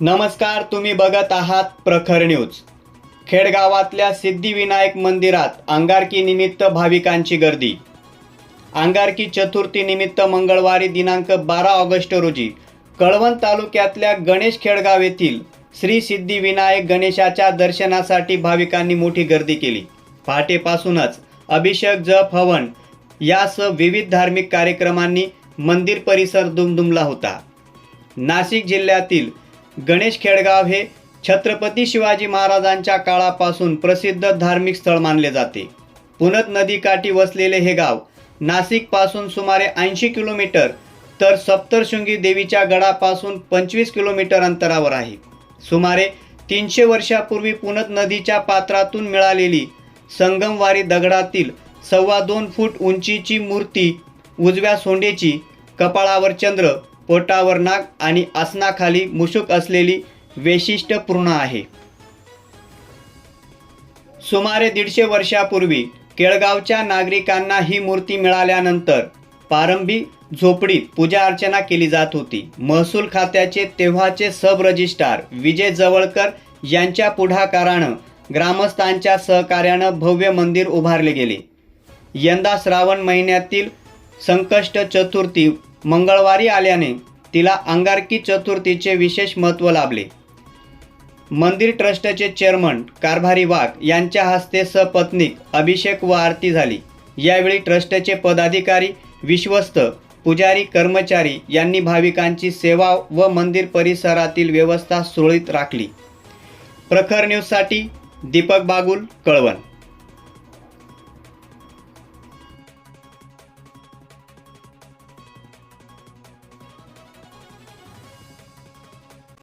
नमस्कार तुम्ही बघत आहात प्रखर न्यूज. खेडगावातल्या सिद्धिविनायक मंदिरात अंगारकी निमित्त भाविकांची गर्दी. अंगारकी चतुर्थी निमित्त मंगळवारी दिनांक बारा ऑगस्ट रोजी कळवण तालुक्यातल्या गणेश खेडगाव येथील श्री सिद्धिविनायक गणेशाच्या दर्शनासाठी भाविकांनी मोठी गर्दी केली. पहाटेपासूनच अभिषेक जप हवन यासह विविध धार्मिक कार्यक्रमांनी मंदिर परिसर दुमदुमला होता. नाशिक जिल्ह्यातील गणेश खेडगाव हे छत्रपती शिवाजी महाराजांच्या काळापासून प्रसिद्ध धार्मिक स्थळ मानले जाते. पुनत नदीकाठी वसलेले हे गाव नाशिकपासून सुमारे ऐंशी किलोमीटर तर सप्तशृंगी देवीच्या गडापासून पंचवीस किलोमीटर अंतरावर आहे. सुमारे तीनशे वर्षापूर्वी पुनत नदीच्या पात्रातून मिळालेली संगमवारी दगडातील सव्वा दोन फूट उंचीची मूर्ती उजव्या सोंडेची कपाळावर चंद्र पोटावर नाक आणि आसनाखाली मुशुक असलेली वैशिष्ट्यपूर्ण आहे. सुमारे दीडशे वर्षापूर्वी केळगावच्या नागरिकांना ही मूर्ती मिळाल्यानंतर प्रारंभी झोपडीत पूजा अर्चना केली जात होती. महसूल खात्याचे तेव्हाचे सब रजिस्ट्रार विजय जवळकर यांच्या पुढाकारानं ग्रामस्थांच्या सहकार्यानं भव्य मंदिर उभारले गेले. यंदा श्रावण महिन्यातील संकष्ट चतुर्थी मंगळवारी आल्याने तिला अंगारकी चतुर्थीचे विशेष महत्त्व लाभले. मंदिर ट्रस्टचे चेअरमन कारभारी वाघ यांच्या हस्ते सपत्नीक अभिषेक व आरती झाली. यावेळी ट्रस्टचे पदाधिकारी विश्वस्त पुजारी कर्मचारी यांनी भाविकांची सेवा व मंदिर परिसरातील व्यवस्था सुरळीत राखली. प्रखर न्यूजसाठी दीपक बागुल कळवण.